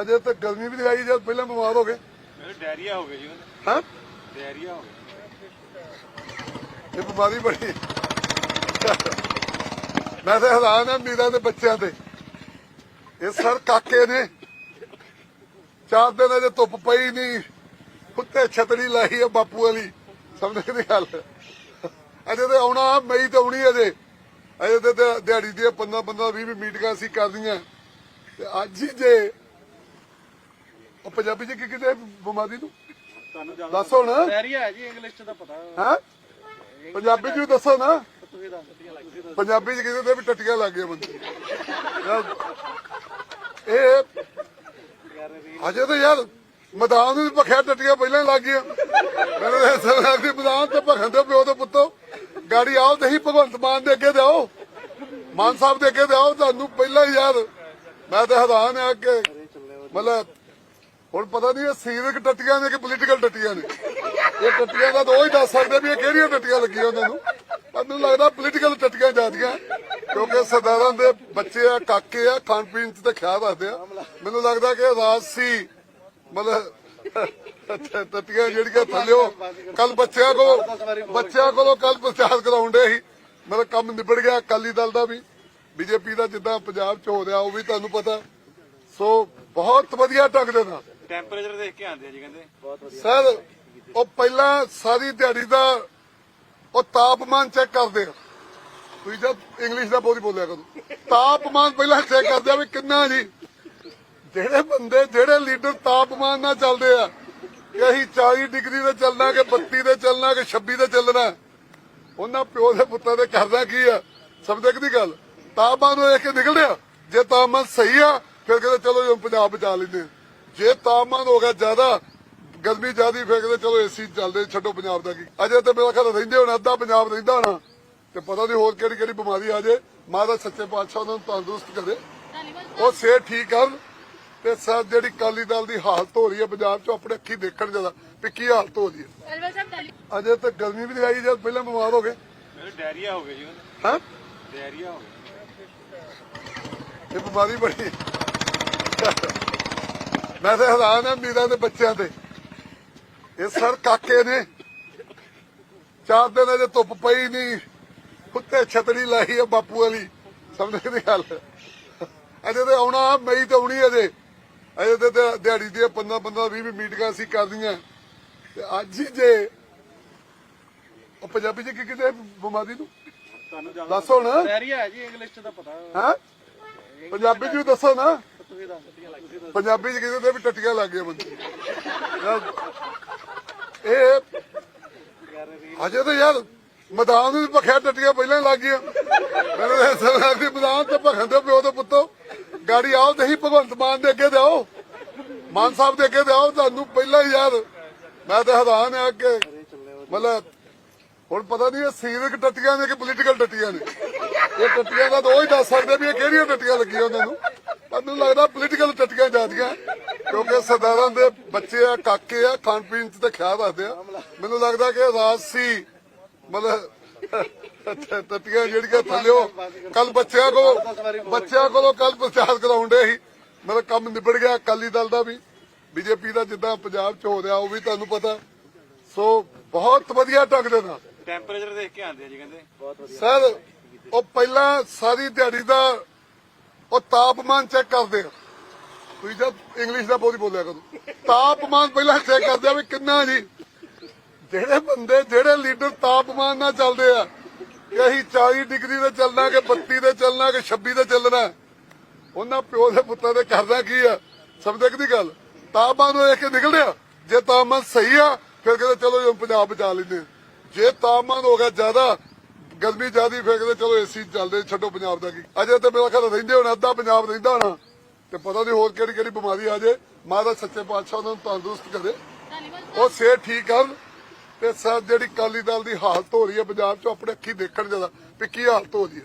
ਅਜੇ ਤਾਂ ਗਰਮੀ ਵੀ ਦਿਖਾਈ ਜਦ ਪਹਿਲਾਂ ਬਿਮਾਰ ਹੋ ਗਏ। ਮੇਰੇ ਡਾਇਰੀਆ ਹੋ ਗਿਆ ਜੀ ਹਾਂ? ਡਾਇਰੀਆ ਹੋ ਗਿਆ ਇਹ ਬਿਮਾਰੀ ਬੜੀ ਮੈਂ ਤਾਂ ਹੈਰਾਨ ਆ ਮੀਰਾਂ ਦੇ ਬੱਚਿਆਂ ਤੇ। ਇਹ ਸਰ ਕਾਕੇ ਨੇ। ਚਾਰ ਦਿਨ ਅਜੇ ਧੁੱਪ ਪਈ ਨਹੀਂ। ਉੱਤੇ ਛਤਰੀ ਲਾਈ ਆ ਬਾਪੂ ਵਾਲੀ। ਸਮਝ ਦੀ ਗੱਲ। ਅਜੇ ਤੇ ਆਉਣਾ ਮਈ ਤੇ ਆਉਣੀ ਅਜੇ। ਅਜੇ ਤੇ ਦਿਹਾ- ਦਿਹਾੜੀ ਦੀਆਂ 15 15 20 ਮੀਟਿੰਗਾਂ ਅਸੀਂ ਕਰਦੀਆਂ ਤੇ ਅੱਜ ਹੀ ਜੇ ਉਹ ਪੰਜਾਬੀ ਚ ਕੀ ਕਿਤੇ ਬਿਮਾਰੀ ਨੂੰ? ਤੁਹਾਨੂੰ ਜ਼ਿਆਦਾ ਦੱਸ ਹੁਣ। ਡਾਇਰੀਆ ਹੈ ਜੀ ਇੰਗਲਿਸ਼ ਚ ਤਾਂ ਪਤਾ। ਹਾਂ? ਪੰਜਾਬੀ ਚ ਵੀ ਦੱਸੋ ਨਾ। ਤੁਸੀਂ ਦੱਸ ਦਿੱਤੀਆਂ ਪੰਜਾਬੀ ਚ ਕਹਿੰਦੇ ਤੇ ਵੀ ਟੱਟੀਆਂ ਲੱਗ ਗਈਆਂ ਬੰਦੇ ਇਹ ਅਜੇ ਤਾਂ ਯਾਰ ਮੈਦਾਨ ਨੂੰ ਭਖਿਆ ਟੱਟੀਆਂ ਪਹਿਲਾਂ ਹੀ ਲੱਗ ਗਈਆਂ। ਮੈਨੂੰ ਐਸਾ ਲੱਗਦਾ ਕਿ ਮੈਦਾਨ ਤੇ ਭਖਣ ਦੇ ਪਿਓ ਦੇ ਪੁੱਤੋ। ਗਾੜੀ ਆਓ ਤੇ ਹੀ ਭਗਵੰਤ ਮਾਨ ਦੇ ਅੱਗੇ ਤੇ ਆਓ ਮਾਨ ਸਾਹਿਬ ਦੇ ਅੱਗੇ ਤੇ ਆਓ ਤੁਹਾਨੂੰ ਪਹਿਲਾਂ ਹੀ ਯਾਰ ਮੈਂ ਤਾਂ ਹੈਰਾਨ ਆ ਕਿ ਮਤਲਬ ਹੁਣ ਪਤਾ ਨਹੀਂ ਇਹ ਸੀਰਕ ਟੱਟੀਆਂ ਨੇ ਕਿ ਪੋਲੀਟੀਕਲ ਟੱਟੀਆਂ ਨੇ। ਇਹ ਟੱਟੀਆਂ ਦਾ ਤਾਂ ਉਹ ਹੀ ਦੱਸ ਸਕਦੇ ਵੀ ਇਹ ਕਿਹੜੀਆਂ ਟੱਟੀਆਂ ਲੱਗੀਆਂ ਉਹਨਾਂ ਨੂੰ। ਮੈਨੂੰ ਲੱਗਦਾ ਪੋਲੀਟੀਕਲ ਟੱਟੀਆਂ ਜਾਂਦੀਆਂ ਕਿਉਂਕਿ ਸਰਦਾਰਾਂ ਦੇ ਬੱਚੇ ਆ, ਕਾਕੇ ਆ, ਖਾਣ ਪੀਣ ਚ ਤੇ ਖਿਆਲ ਰੱਖਦੇ ਆ। ਮੈਨੂੰ ਲੱਗਦਾ ਕਿ ਰਾਜ ਸੀ, ਮਤਲਬ, ਟੱਟੀਆਂ ਜਿਹੜੀਆਂ ਥੱਲਿਓ ਕੱਲ ਬੱਚਿਆਂ ਕੋਲ, ਬੱਚਿਆਂ ਕੋਲੋਂ ਕੱਲ ਪ੍ਰਚਾਰ ਕਰਾਉਂਦੇ ਸੀ। ਮੇਰਾ ਕੰਮ ਨਿਬੜ ਗਿਆ, ਅਕਾਲੀ ਦਲ ਦਾ ਵੀ। ਬੀਜੇਪੀ ਦਾ ਜਿੱਦਾਂ ਪੰਜਾਬ ਚ ਹੋ ਰਿਹਾ, ਉਹ ਵੀ ਤੁਹਾਨੂੰ ਪਤਾ। ਸੋ ਬਹੁਤ ਵਧੀਆ ਢੰਗ ਦੇ ਨਾਲ। ਟੈਂਪਰੇਚਰ ਦੇਖ ਕੇ ਆਂਦੇ ਆ ਜੀ ਕਹਿੰਦੇ। ਬਹੁਤ ਵਧੀਆ। ਸਰ ਉਹ ਪਹਿਲਾਂ ਸਾਰੀ ਦਿਹਾੜੀ ਦਾ ਉਹ ਤਾਪਮਾਨ ਚੈੱਕ ਕਰਦੇ ਆ। ਤੁਸੀਂ ਜਦ ਇੰਗਲਿਸ਼ ਦਾ ਬੋਲੀ ਬੋਲਿਆ ਕਰੋ। ਤਾਪਮਾਨ ਪਹਿਲਾਂ ਚੈੱਕ ਕਰਦੇ ਆ ਵੀ ਕਿੰਨਾ ਜੀ। ਜਿਹੜੇ ਬੰਦੇ ਜਿਹੜੇ ਲੀਡਰ ਤਾਪਮਾਨ ਨਾਲ ਚੱਲਦੇ ਆ ਕਿ ਅਸੀਂ 40 ਡਿਗਰੀ ਤੇ ਚੱਲਣਾ ਕਿ 32 ਤੇ ਚੱਲਣਾ ਕਿ 26 ਤੇ ਚੱਲਣਾ ਉਹਨਾਂ ਪਿਓ ਦੇ ਪੁੱਤਾਂ ਦੇ ਕਰਦਾ ਕੀ ਆ? ਸਮਝਦੇ ਕਿ ਦੀ ਗੱਲ? ਤਾਪਮਾਨ ਨੂੰ ਦੇਖ ਕੇ ਨਿਕਲਦੇ ਆ। ਜੇ ਤਾਪਮਾਨ ਸਹੀ ਆ ਫਿਰ ਕਹਿੰਦੇ ਚਲੋ ਜੀ ਪੰਜਾਬ ਬਚਾ ਲੈਂਦੇ ਆ। ਜੇ ਤਾਪਮਾਨ ਹੋ ਗਿਆ ਜ਼ਿਆਦਾ ਗਰਮੀ ਜ਼ਿਆਦੀ ਫਿਰ ਕਹਿੰਦੇ ਚਲੋ ਏਸੀ ਚੱਲਦੇ ਛੱਡੋ ਪੰਜਾਬ ਦਾ ਕੀ। ਅਜੇ ਤੇ ਮੇਰਾ ਖਿਆਲ ਰਹਿੰਦੇ ਹੁਣ ਅੱਧਾ ਪੰਜਾਬ ਰਹਿੰਦਾ ਹੋਣਾ। ਤੇ ਪਤਾ ਨਹੀਂ ਹੋਰ ਕਿਹੜੀ ਕਿਹੜੀ ਬਿਮਾਰੀ ਆ ਜੇ। ਮਹਾਰਾਜ ਸੱਚੇ ਪਾਤਸ਼ਾਹ ਉਹਨਾਂ ਨੂੰ ਤੰਦਰੁਸਤ ਕਰੇ। ਉਹ ਸਿਹਤ ਠੀਕ ਕਰਨ। ਤੇ ਸਰ ਜਿਹੜੀ ਕਾਲੀ ਦਲ ਦੀ ਹਾਲਤ ਹੋ ਰਹੀ ਹੈ ਪੰਜਾਬ 'ਚ ਆਪਣੇ ਅੱਖੀ ਦੇਖਣ ਜਦਾ ਵੀ ਕੀ ਹਾਲਤ ਹੋ ਰਹੀ ਹੈ। ਅਜੇ ਤਾਂ ਗਰਮੀ ਵੀ ਦਿਖਾਈ ਜਦ ਪਹਿਲਾਂ ਬਿਮਾਰ ਹੋ ਗਏ। ਮੇਰੇ ਡਾਇਰੀਆ ਹੋ ਗਿਆ ਜੀ ਹਾਂ? ਡਾਇਰੀਆ ਹੋ ਗਿਆ। ਇਹ ਬਿਮਾਰੀ ਬੜੀ ਮੈਂ ਤਾਂ ਹੈਰਾਨ ਆ ਮੀਰਾਂ ਦੇ ਬੱਚਿਆਂ ਤੇ। ਇਹ ਸਰ ਕਾਕੇ ਨੇ। ਚਾਰ ਦਿਨ ਅਜੇ ਧੁੱਪ ਪਈ ਨਹੀਂ ਉੱਤੇ ਛਤਰੀ ਲਾਈ ਆ ਬਾਪੂ ਵਾਲੀ। ਸਮਝ ਦੀ ਗੱਲ। ਅਜੇ ਤੇ ਆਉਣਾ ਮਈ ਤੇ ਆਉਣੀ ਅਜੇ। ਅਜੇ ਤੇ ਦਿਹਾ- ਦਿਹਾੜੀ ਦੀਆਂ 15 15 20 ਮੀਟਿੰਗਾਂ ਅਸੀਂ ਕਰਦੀਆਂ ਤੇ ਅੱਜ ਹੀ ਜੇ ਉਹ ਪੰਜਾਬੀ ਚ ਕੀ ਕਿਤੇ ਬਿਮਾਰੀ ਨੂੰ? ਤੁਹਾਨੂੰ ਦੱਸ ਹੁਣ ਹੈ ਜੀ ਇੰਗਲਿਸ਼ ਚ ਤਾਂ ਪਤਾ। ਹਾਂ? ਪੰਜਾਬੀ ਚ ਵੀ ਦੱਸੋ ਨਾ। ਪੰਜਾਬੀ ਚ ਕਹਿੰਦੇ ਤੇ ਵੀ ਟੱਟੀਆਂ ਲੱਗ ਗਈਆਂ ਬੰਦੇ। ਇਹ ਅਜੇ ਤਾਂ ਯਾਰ ਮੈਦਾਨ ਨੂੰ ਭਖਿਆ, ਟੱਟੀਆਂ ਪਹਿਲਾਂ ਹੀ ਲੱਗ ਗਈਆਂ। ਮੈਨੂੰ ਤਾਂ ਐਸਾ ਲੱਗਦਾ ਮੈਦਾਨ ਤੇ ਭਖਣ ਦੇ ਪਿਓ ਦੇ ਪੁੱਤੋ। ਗਾੜੀ ਆਓ ਤੇ ਹੀ ਭਗਵੰਤ ਮਾਨ ਦੇ ਅੱਗੇ ਤੇ ਆਓ। ਮਾਨ ਸਾਹਿਬ ਦੇ ਅੱਗੇ ਤੇ ਆਓ, ਤੁਹਾਨੂੰ ਪਹਿਲਾਂ ਹੀ ਯਾਰ। ਮੈਂ ਤਾਂ ਹੈਰਾਨ ਆ ਕਿ ਮਤਲਬ ਹੁਣ ਪਤਾ ਨਹੀਂ ਇਹ ਸੀਰਕ ਟੱਟੀਆਂ ਨੇ ਕਿ ਪੋਲੀਟੀਕਲ ਟੱਟੀਆਂ ਨੇ। ਇਹ ਟੱਟੀਆਂ ਦਾ ਤਾਂ ਉਹ ਹੀ ਦੱਸ ਸਕਦੇ ਵੀ ਇਹ ਕਿਹੜੀਆਂ ਟੱਟੀਆਂ ਲੱਗੀਆਂ ਉਹਨਾਂ ਨੂੰ। ਮੈਨੂੰ ਲੱਗਦਾ ਪੋਲੀਟੀਕਲ ਟੱਟੀਆਂ ਜਾਂਦੀਆਂ ਕਿਉਂਕਿ ਸਰਦਾਰਾਂ ਦੇ ਬੱਚੇ ਆ ਕਾਕੇ ਆ ਖਾਣ ਪੀਣ ਚ ਤੇ ਖਿਆਲ ਰੱਖਦੇ ਆ। ਮੈਨੂੰ ਲੱਗਦਾ ਕਿ ਰਾਜਸੀ ਮਤਲਬ ਅੱਛਾ, ਟੱਟੀਆਂ ਜਿਹੜੀਆਂ ਥੱਲਿਓ ਕੱਲ ਬੱਚਿਆਂ ਕੋਲ ਬੱਚਿਆਂ ਕੋਲੋਂ ਕੱਲ ਪ੍ਰਚਾਰ ਕਰਾਉਂਦੇ ਸੀ। ਮੇਰਾ ਕੰਮ ਨਿਬੜ ਗਿਆ ਅਕਾਲੀ ਦਲ ਦਾ ਵੀ ਬੀਜੇਪੀ ਦਾ ਜਿੱਦਾਂ ਪੰਜਾਬ ਚ ਹੋ ਰਿਹਾ ਉਹ ਵੀ ਤੁਹਾਨੂੰ ਪਤਾ। ਸੋ ਬਹੁਤ ਵਧੀਆ ਢੰਗ ਦੇ ਨਾਲ। ਟੈਂਪਰੇਚਰ ਦੇਖ ਕੇ ਆਂਦੇ ਜੀ ਕਹਿੰਦੇ। ਬਹੁਤ ਵਧੀਆ ਸਰ ਉਹ ਪਹਿਲਾਂ ਸਾਰੀ ਦਿਹਾੜੀ ਦਾ ਉਹ ਤਾਪਮਾਨ ਚੈੱਕ ਕਰਦੇ ਆ ਤੁਸੀਂ ਜਦ ਇੰਗਲਿਸ਼ ਦਾ ਬੋਲੀ ਬੋਲਿਆ ਕਰੋ। ਤਾਪਮਾਨ ਪਹਿਲਾਂ ਚੈੱਕ ਕਰਦੇ ਆ ਵੀ ਕਿੰਨਾ ਜੀ। ਜਿਹੜੇ ਬੰਦੇ, ਜਿਹੜੇ ਲੀਡਰ ਤਾਪਮਾਨ ਨਾਲ ਚੱਲਦੇ ਆ, ਕਿ ਅਸੀਂ 40 ਡਿਗਰੀ ਤੇ ਚੱਲਣਾ, ਕਿ 32 ਤੇ ਚੱਲਣਾ, ਕਿ 26 ਤੇ ਚੱਲਣਾ, ਉਹਨਾਂ ਪਿਓ ਦੇ ਪੁੱਤਾਂ ਦੇ ਕਰਦਾ ਕੀ ਆ? ਸਮਝਦੇ ਕਿ ਦੀ ਗੱਲ? ਤਾਪਮਾਨ ਨੂੰ ਦੇਖ ਕੇ ਨਿਕਲਦੇ ਆ। ਜੇ ਤਾਪਮਾਨ ਸਹੀ ਆ, ਫਿਰ ਕਹਿੰਦੇ ਚਲੋ ਜੀ ਪੰਜਾਬ ਬਚਾ ਲੈਂਦੇ ਜੇ ਤਾਪਮਾਨ ਹੋ ਗਿਆ ਜ਼ਿਆਦਾ ਗਰਮੀ ਜ਼ਿਆਦੀ ਫਿਰ ਚਲੋ ਏਸੀ ਚੱਲਦੇ, ਛੱਡੋ ਪੰਜਾਬ ਦਾ ਕੀ। ਅਜੇ ਤੇ ਮੇਰਾ ਖਿਆਲ ਰਹਿੰਦੇ ਹੋਣਾ, ਅੱਧਾ ਪੰਜਾਬ ਰਹਿੰਦਾ ਹੋਣਾ। ਤੇ ਪਤਾ ਨਹੀਂ ਹੋਰ ਕਿਹੜੀ ਕਿਹੜੀ ਬਿਮਾਰੀ ਆ ਜੇ। ਮਹਾਰਾਜ ਸੱਚੇ ਪਾਤਸ਼ਾਹ ਉਹਨਾਂ ਨੂੰ ਤੰਦਰੁਸਤ ਕਰੇ। ਉਹ ਸਿਹਤ ਠੀਕ ਕਰਨ। ਤੇ ਸਰ ਜਿਹੜੀ ਕਾਲੀ ਦਲ ਦੀ ਹਾਲਤ ਹੋ ਰਹੀ ਹੈ ਪੰਜਾਬ 'ਚ ਉਹ ਆਪਣੇ ਅੱਖੀ ਦੇਖਣ ਜਦਾ ਵੀ ਕੀ ਹਾਲਤ ਹੋ ਰਹੀ ਹੈ।